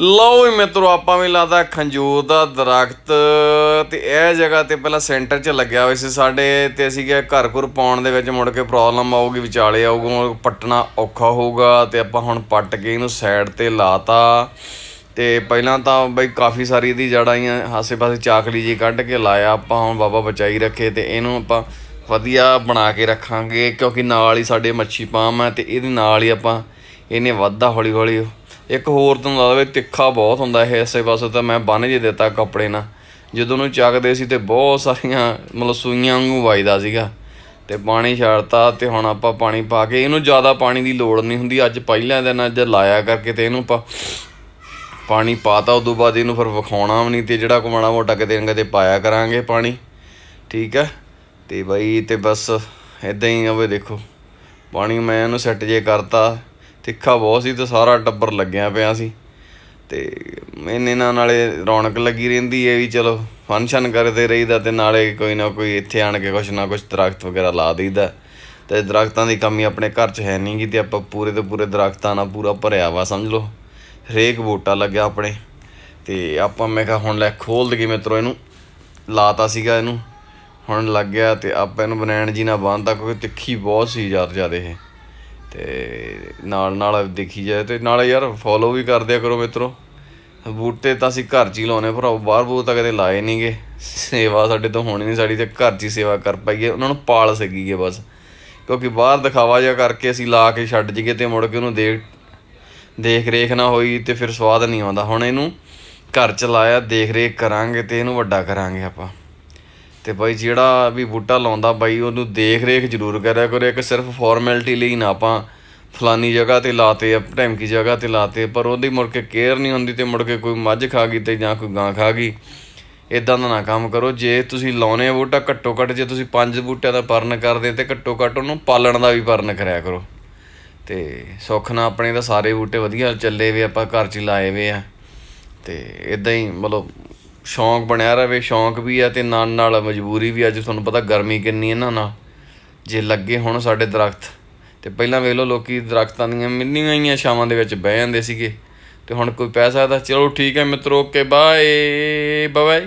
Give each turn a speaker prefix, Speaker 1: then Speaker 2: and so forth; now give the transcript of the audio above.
Speaker 1: ਲਓ ਵੀ ਮਿੱਤਰੋ, ਆਪਾਂ ਵੀ ਲਾਦਾ ਖੰਜੂਰ ਦਾ ਦਰਖਤ ਤੇ ਇਹ ਜਗ੍ਹਾ ਤੇ ਪਹਿਲਾਂ ਸੈਂਟਰ 'ਚ ਲੱਗਿਆ ਹੋਇਆ ਸੀ ਸਾਡੇ ਤੇ ਅਸੀਂ ਕਿਹਾ ਘਰ ਘਰ ਪਾਉਣ ਦੇ ਵਿੱਚ ਮੁੜ ਕੇ ਪ੍ਰੋਬਲਮ ਆਊਗੀ, ਵਿਚਾਲੇ ਆਊਗਾ ਪੱਟਣਾ ਔਖਾ ਹੋਊਗਾ ਤੇ ਆਪਾਂ ਹੁਣ ਪੱਟ ਕੇ ਇਹਨੂੰ ਸਾਈਡ ਤੇ ਲਾਤਾ। ਤੇ ਪਹਿਲਾਂ ਤਾਂ ਬਈ ਕਾਫੀ ਸਾਰੀ ਇਹਦੀ ਜੜ੍ਹਾਂ ਆਈਆਂ, ਆਸੇ-ਪਾਸੇ ਚਾਕਲੀ ਜੀ ਕੱਢ ਕੇ ਲਾਇਆ ਆਪਾਂ, ਹੁਣ ਬਾਬਾ ਬਚਾਈ ਰੱਖੇ ਤੇ ਇਹਨੂੰ ਆਪਾਂ ਵਧੀਆ ਬਣਾ ਕੇ ਰੱਖਾਂਗੇ ਕਿਉਂਕਿ ਨਾਲ ਹੀ ਸਾਡੇ ਮੱਛੀ ਪਾਮ ਹੈ ਤੇ ਇਹਦੇ ਨਾਲ ਹੀ ਆਪਾਂ, ਇਹਨੇ ਵੱਧਦਾ ਹੌਲੀ ਹੌਲੀ ਇੱਕ ਹੋਰ ਤੁਹਾਨੂੰ ਦੱਸਦਾ ਵੀ ਤਿੱਖਾ ਬਹੁਤ ਹੁੰਦਾ ਇਹ, ਇਸੇ ਪਾਸੇ ਤਾਂ ਮੈਂ ਬੰਨ ਜੇ ਦਿੱਤਾ ਕੱਪੜੇ ਨਾਲ। ਜਦੋਂ ਨੂੰ ਚੱਕਦੇ ਸੀ ਤੇ ਬਹੁਤ ਸਾਰੀਆਂ, ਮਤਲਬ ਸੂਈਆਂ ਵਾਂਗੂ ਵੱਜਦਾ ਸੀਗਾ। ਤੇ ਪਾਣੀ ਛੱਡਤਾ ਤੇ ਹੁਣ ਆਪਾਂ ਪਾਣੀ ਪਾ ਕੇ ਇਹਨੂੰ ਜ਼ਿਆਦਾ ਪਾਣੀ ਦੀ ਲੋੜ ਨਹੀਂ ਹੁੰਦੀ। ਅੱਜ ਪਹਿਲਾਂ ਦਿਨ ਅੱਜ ਲਾਇਆ ਕਰਕੇ ਤੇ ਇਹਨੂੰ ਆਪਾਂ ਪਾਣੀ ਪਾਤਾ, ਉਦੋਂ ਬਾਅਦ ਇਹਨੂੰ ਫਿਰ ਵਿਖਾਉਣਾ ਵੀ ਨਹੀਂ ਤੇ ਜਿਹੜਾ ਕੋ ਮੋਟਾ ਕਿਤੇ ਨਾ ਕਿਤੇ ਪਾਇਆ ਕਰਾਂਗੇ ਪਾਣੀ। ਠੀਕ ਹੈ ਤੇ ਬਾਈ ਤੇ ਬਸ ਇਦਾਂ ਹੀ ਹੋਵੇ ਦੇਖੋ। ਪਾਣੀ ਮੈਂ ਇਹਨੂੰ ਸੈੱਟ ਜੇ ਕਰਤਾ। ਤਿੱਖਾ ਬਹੁਤ ਸੀ ਤੇ ਸਾਰਾ ਟੱਬਰ ਲੱਗਿਆ ਪਿਆ ਸੀ। ਤੇ ਇਹਨੇ ਨਾਲ ਨਾਲੇ ਰੌਣਕ ਲੱਗੀ ਰਹਿੰਦੀ ਹੈ ਵੀ ਚਲੋ ਫੰਕਸ਼ਨ ਕਰਦੇ ਰਹੀਦਾ ਤੇ ਨਾਲੇ ਕੋਈ ਨਾ ਕੋਈ ਇੱਥੇ ਆਣ ਕੇ ਕੁਛ ਨਾ ਕੁਛ ਦਰਖਤ ਵਗੈਰਾ ਲਾ ਦਈਦਾ। ਤੇ ਦਰਖਤਾਂ ਦੀ ਕਮੀ ਆਪਣੇ ਘਰ 'ਚ ਹੈ ਨਹੀਂ ਨਹੀਂਗੀ ਤੇ ਆਪਾਂ ਪੂਰੇ ਦੇ ਪੂਰੇ ਦਰਖਤਾਂ ਨਾਲ ਪੂਰਾ ਭਰਿਆ ਵਾ, ਸਮਝ ਲਓ। ਹਰੇਕ ਬੂਟਾ ਲੱਗਿਆ ਆਪਣੇ। ਤੇ ਆਪਾਂ ਮੈਂ ਕਿਹਾ ਹੁਣ ਲੈ ਖੋਲ ਦਈਏ ਮਿੱਤਰੋ ਇਹਨੂੰ। ਲਾਤਾ ਸੀਗਾ ਇਹਨੂੰ। ਹੁਣ ਲੱਗ ਗਿਆ ਤੇ ਆਪਾਂ ਇਹਨੂੰ ਬਨੈਣ ਜੀ ਨਾਲ ਬੰਨਤਾ ਕਿਉਂਕਿ ਤਿੱਖੀ ਬਹੁਤ ਸੀ ਜ਼ਿਆਦਾ ਜ਼ਿਆਦਾ ਇਹ। ਤੇ ਨਾਲ ਨਾਲ ਦੇਖੀ ਜਾਏ ਤੇ ਨਾਲ ਯਾਰ ਫੋਲੋ ਵੀ ਕਰ ਦਿਆ ਕਰੋ ਮਿੱਤਰੋ। ਬੂਟੇ ਤਾਂ ਅਸੀਂ ਘਰ 'ਚ ਹੀ ਲਾਉਨੇ ਭਰਾਓ ਬਾਹਰ ਬੂਰ ਤਾਂ ਕਦੇ ਲਾਏ ਨਹੀਂਗੇ ਸੇਵਾ ਸਾਡੇ ਤੋਂ ਹੋਣੀ ਨਹੀਂ ਸਾਡੀ ਤੇ ਘਰ 'ਚ ਹੀ ਸੇਵਾ ਕਰ ਪਾਈਏ, ਉਹਨਾਂ ਨੂੰ ਪਾਲ ਸਕੀਏ ਬਸ। ਕਿਉਂਕਿ ਬਾਹਰ ਦਿਖਾਵਾ ਜਿਹਾ ਕਰਕੇ ਅਸੀਂ ਲਾ ਕੇ ਛੱਡ ਜੀਏ ਤੇ ਮੁੜ ਕੇ ਉਹਨੂੰ ਦੇਖ ਦੇਖ ਰੇਖ ਨਾ ਹੋਈ ਤੇ ਫਿਰ ਸਵਾਦ ਨਹੀਂ ਆਉਂਦਾ। ਹੁਣ ਇਹਨੂੰ ਘਰ ਚ ਲਾਇਆ ਦੇਖ ਰੇਖ ਕਰਾਂਗੇ ਤੇ ਇਹਨੂੰ ਵੱਡਾ ਕਰਾਂਗੇ ਆਪਾਂ। ਤੇ ਬਾਈ ਜਿਹੜਾ ਵੀ ਬੂਟਾ ਲਾਉਂਦਾ ਬਾਈ ਉਹਨੂੰ ਦੇਖ ਰੇਖ ਜ਼ਰੂਰ ਕਰਿਆ ਕਰੋ ਇੱਕ ਸਿਰਫ ਫਾਰਮੈਲਿਟੀ ਲਈ ਨਾ ਆਪਾਂ ਫਲਾਨੀ ਜਗ੍ਹਾ ਤੇ ਲਾਤੇ ਆ ਢੈਮਕੀ ਜਗ੍ਹਾ ਤੇ ਲਾਤੇ ਪਰ ਉਹਦੀ ਮੁੜ ਕੇ ਕੇਅਰ ਨਹੀਂ ਹੁੰਦੀ ਤੇ ਮੁੜ ਕੇ ਕੋਈ ਮੱਝ ਖਾ ਗਈ ਤੇ ਜਾਂ ਕੋਈ ਗਾਂ ਖਾ ਗਈ। ਇਦਾਂ ਦਾ ਨਾ ਕੰਮ ਕਰੋ, ਜੇ ਤੁਸੀਂ ਲਾਉਨੇ ਆ ਬੂਟਾ ਘੱਟੋ ਘੱਟ, ਜੇ ਤੁਸੀਂ ਪੰਜ ਬੂਟਿਆਂ ਦਾ ਪਰਨ ਕਰਦੇ ਤੇ ਘੱਟੋ ਘੱਟ ਉਹਨੂੰ ਪਾਲਣ ਦਾ ਵੀ ਪਰਨ ਕਰਿਆ ਕਰੋ। ਤੇ ਸੁੱਖ ਨਾਲ ਆਪਣੇ ਤਾਂ ਸਾਰੇ ਬੂਟੇ ਵਧੀਆ ਚੱਲੇ ਵੇ, ਆਪਾਂ ਘਰ 'ਚ ਲਾਏ ਵੇ ਆ। ਤੇ ਇਦਾਂ ਹੀ ਮਤਲਬ ਸ਼ੌਂਕ ਬਣਿਆ ਰਵੇ, ਸ਼ੌਂਕ ਵੀ ਆ ਤੇ ਨਾਲ ਨਾਲ ਮਜਬੂਰੀ ਵੀ ਅੱਜ ਤੁਹਾਨੂੰ ਪਤਾ ਗਰਮੀ ਕਿੰਨੀ ਇਹਨਾਂ ਨਾਲ ਜੇ ਲੱਗੇ ਹੁਣ ਸਾਡੇ ਦਰਖਤ, ਤੇ ਪਹਿਲਾਂ ਵੇਖ ਲਓ ਲੋਕੀ ਦਰਖਤਾਂ ਦੀਆਂ ਮਿੰਨੀਆਂ ਹੀ ਛਾਵਾਂ ਦੇ ਵਿੱਚ ਬਹਿ ਜਾਂਦੇ ਸੀਗੇ। ਤੇ ਹੁਣ ਕੋਈ ਪੈਸਾ ਤਾਂ ਚਲੋ ਠੀਕ ਹੈ ਮਿੱਤਰੋ ਓਕੇ ਬਾਏ ਬਾਏ